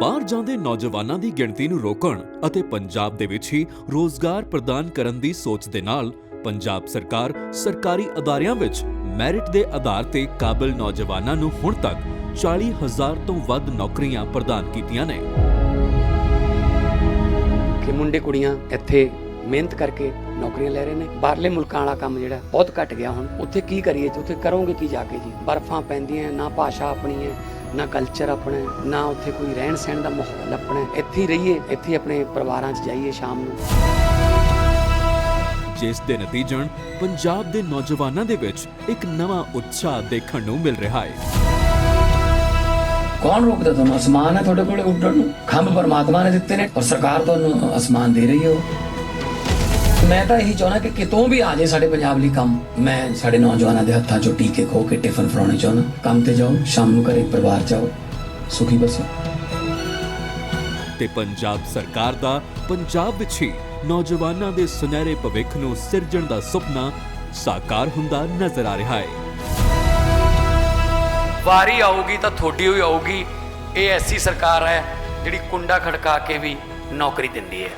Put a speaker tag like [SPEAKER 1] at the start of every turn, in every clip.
[SPEAKER 1] ਬਾਹਰ ਜਾਂਦੇ ਨੌਜਵਾਨਾਂ ਦੀ ਗਿਣਤੀ ਨੂੰ ਰੋਕਣ ਅਤੇ ਪੰਜਾਬ ਦੇ ਵਿੱਚ ਹੀ ਰੋਜ਼ਗਾਰ ਪ੍ਰਦਾਨ ਕਰਨ ਦੀ ਸੋਚ ਦੇ ਨਾਲ ਪੰਜਾਬ ਸਰਕਾਰ ਸਰਕਾਰੀ ਅਦਾਰਿਆਂ ਵਿੱਚ ਮੈਰਿਟ ਦੇ ਆਧਾਰ ਤੇ ਕਾਬਿਲ ਨੌਜਵਾਨਾਂ ਨੂੰ ਹੁਣ ਤੱਕ 40000 ਤੋਂ ਵੱਧ ਨੌਕਰੀਆਂ ਪ੍ਰਦਾਨ ਕੀਤੀਆਂ ਨੇ।
[SPEAKER 2] ਕਿ ਮੁੰਡੇ ਕੁੜੀਆਂ ਇੱਥੇ ਮਿਹਨਤ ਕਰਕੇ ਨੌਕਰੀਆਂ ਲੈ ਰਹੇ ਨੇ। ਬਾਹਰਲੇ ਮੁਲਕਾਂ ਵਾਲਾ ਕੰਮ ਜਿਹੜਾ ਬਹੁਤ ਘਟ ਗਿਆ ਹੁਣ। ਉੱਥੇ ਕੀ ਕਰੀਏ ਉੱਥੇ ਕਰੋਗੇ ਕੀ ਜਾ ਕੇ ਜੀ? ਬਰਫਾਂ ਪੈਂਦੀਆਂ, ਨਾ ਭਾਸ਼ਾ ਆਪਣੀ ਹੈ ਨਾ ਕਲਚਰ ਆਪਣਾ ਹੈ, ਨਾ ਉੱਥੇ ਕੋਈ ਰਹਿਣ ਸਹਿਣ ਦਾ ਮਾਹੌਲ ਆਪਣਾ ਹੈ। ਇੱਥੇ ਹੀ ਰਹੀਏ ਇੱਥੇ ਆਪਣੇ ਪਰਿਵਾਰਾਂ 'ਚ ਜਾਈਏ ਸ਼ਾਮ ਨੂੰ
[SPEAKER 1] ਜਿਸ ਦੇ ਨਤੀਜਨ ਪੰਜਾਬ ਦੇ ਨੌਜਵਾਨਾਂ ਦੇ ਵਿੱਚ ਇੱਕ ਨਵਾਂ ਉਤਸ਼ਾਹ ਦੇਖਣ ਨੂੰ ਮਿਲ ਰਿਹਾ ਹੈ
[SPEAKER 3] ਕੌਣ ਰੋਕਦਾ ਤੁਹਾਨੂੰ ਅਸਮਾਨ ਹੈ ਤੁਹਾਡੇ ਕੋਲੇ ਉੱਡਣ ਨੂੰ ਖੰਭ ਪਰਮਾਤਮਾ ਨੇ ਦਿੱਤੇ ਨੇ ਔਰ ਸਰਕਾਰ ਤੁਹਾਨੂੰ ਅਸਮਾਨ ਦੇ ਰਹੀ ਹੈ ਉਹ। ਮੈਂ ਤਾਂ ਇਹੀ ਚਾਹੁੰਦਾ ਕਿ ਕਿਤੋਂ ਵੀ ਆ ਜਾਏ ਸਾਡੇ ਪੰਜਾਬ ਲਈ ਕੰਮ। ਮੈਂ ਸਾਡੇ ਨੌਜਵਾਨਾਂ ਦੇ ਹੱਥਾਂ 'ਚੋਂ ਟੀਕੇ ਖੋ ਕੇ ਟਿਫਨ ਫਰਾਉਣੇ ਚਾਹੁੰਦਾ। ਕੰਮ ਤੇ ਜਾਓ, ਸ਼ਾਮ ਨੂੰ ਘਰੇ ਪਰਿਵਾਰ ਜਾਓ ਸੁਖੀ ਬਸੋ।
[SPEAKER 1] ਤੇ ਪੰਜਾਬ ਸਰਕਾਰ ਦਾ, ਪੰਜਾਬ ਵਿੱਚ ਹੀ ਨੌਜਵਾਨਾਂ ਦੇ ਸੁਨਹਿਰੇ ਭਵਿੱਖ ਨੂੰ ਸਿਰਜਣ ਦਾ ਸੁਪਨਾ ਸਾਕਾਰ ਹੁੰਦਾ ਨਜ਼ਰ ਆ ਰਿਹਾ ਹੈ।
[SPEAKER 2] ਵਾਰੀ ਆਊਗੀ ਤਾਂ ਤੁਹਾਡੀ ਹੋਈ ਆਊਗੀ। ਇਹ ਐਸੀ ਸਰਕਾਰ ਹੈ ਜਿਹੜੀ ਕੁੰਡਾ ਖੜਕਾ ਕੇ ਵੀ ਨੌਕਰੀ ਦਿੰਦੀ ਹੈ।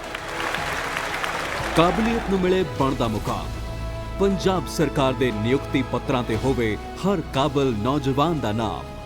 [SPEAKER 1] ਕਾਬਲੀਅਤ ਨੂੰ ਮਿਲੇ ਬਣਦਾ ਮੁਕਾਮ। ਪੰਜਾਬ ਸਰਕਾਰ ਦੇ ਨਿਯੁਕਤੀ ਪੱਤਰਾਂ ਤੇ ਹੋਵੇ ਹਰ ਕਾਬਲ ਨੌਜਵਾਨ ਦਾ ਨਾਮ।